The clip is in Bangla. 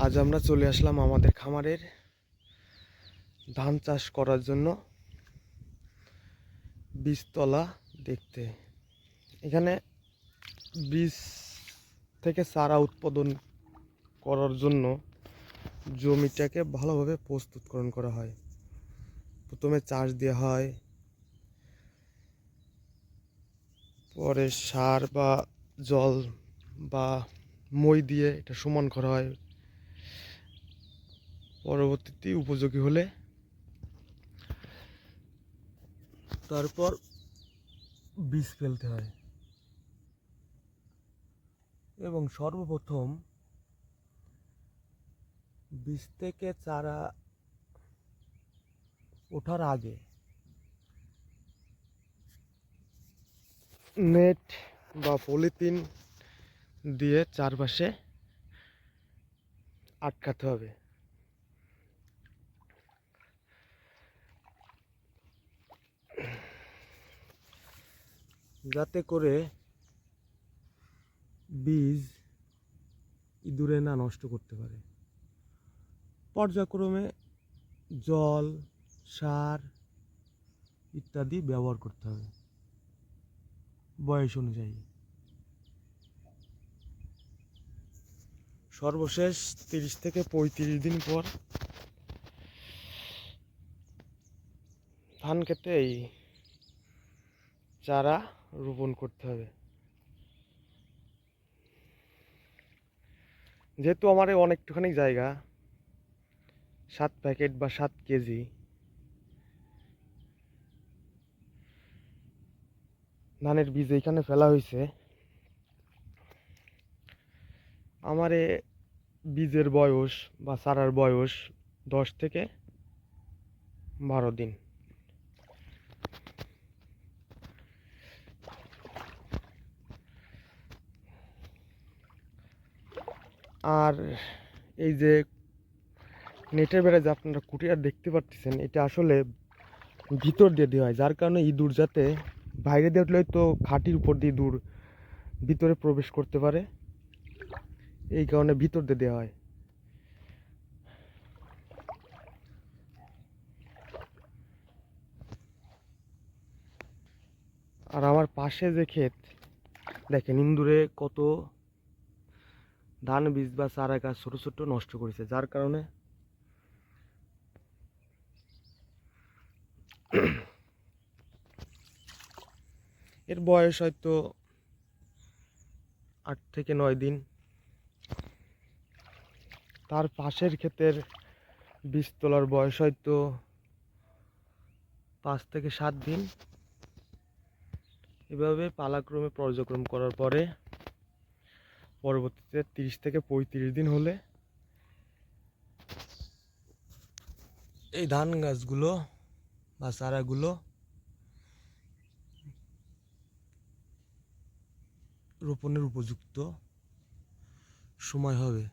আজ আমরা চলে আসলাম আমাদের খামারের ধান চাষ করার জন্য বীজতলা দেখতে। এখানে বীজ থেকে চারা উৎপাদন করার জন্য জমিটাকে ভালোভাবে প্রস্তুতকরণ করা হয়। প্রথমে চাষ দেওয়া হয়। পরে সার বা জল বা মই দিয়ে এটা সমান করা হয়। পরবর্তীতে উপযোগী হলে। তারপর বীজ ফেলতে হয়। এবং সর্বপ্রথম বীজ থেকে চারা ওঠার আগে নেট বা পলিথিন দিয়ে চারপাশে আটকাতে হবে। যাতে করে বীজ ইঁদুরে না নষ্ট করতে পারে। পর্যায়ক্রমে জল, সার ইত্যাদি ব্যবহার করতে হবে বয়স অনুযায়ী। সর্বশেষ তিরিশ থেকে পঁয়ত্রিশ দিন পর ধান খেতে এই চারা রোপণ করতে হবে। যেহেতু আমার অনেকটুখানি জায়গা, সাত প্যাকেট বা সাত কেজি, ধানের বীজ এইখানে ফেলা হয়েছে। আমার বীজের বয়স বা চারার বয়স দশ থেকে বারো দিন। আর এই যে নেটের বেড়া যে আপনারা কুটিয়ার দেখতে পাচ্ছেন এটা আসলে ভিতর দিয়ে দেওয়া হয়। যার কারণে ইঁদুর যাতে বাইরে দিয়ে উঠলে তো খাটির উপর দিয়ে ইঁদুর ভিতরে প্রবেশ করতে পারে। এই কারণে ভিতর দিয়ে দেওয়া হয়। আর আমার পাশে যে ক্ষেত, দেখেন ইন্দুরে কত ধান বীজ বা চারা গাছ ছোটো ছোটো নষ্ট করেছে, যার কারণে এর বয়স হয়তো আট থেকে নয় দিন। তার পাশের ক্ষেতের বীজ তোলার বয়স হয়তো পাঁচ থেকে সাত দিন। এভাবে পালাক্রমে পর্যক্রম করার পরে পরবর্তীতে তিরিশ থেকে পঁয়ত্রিশ দিন হলে এই ধান গাছগুলো বা চারাগুলো রোপণের উপযুক্ত সময় হবে।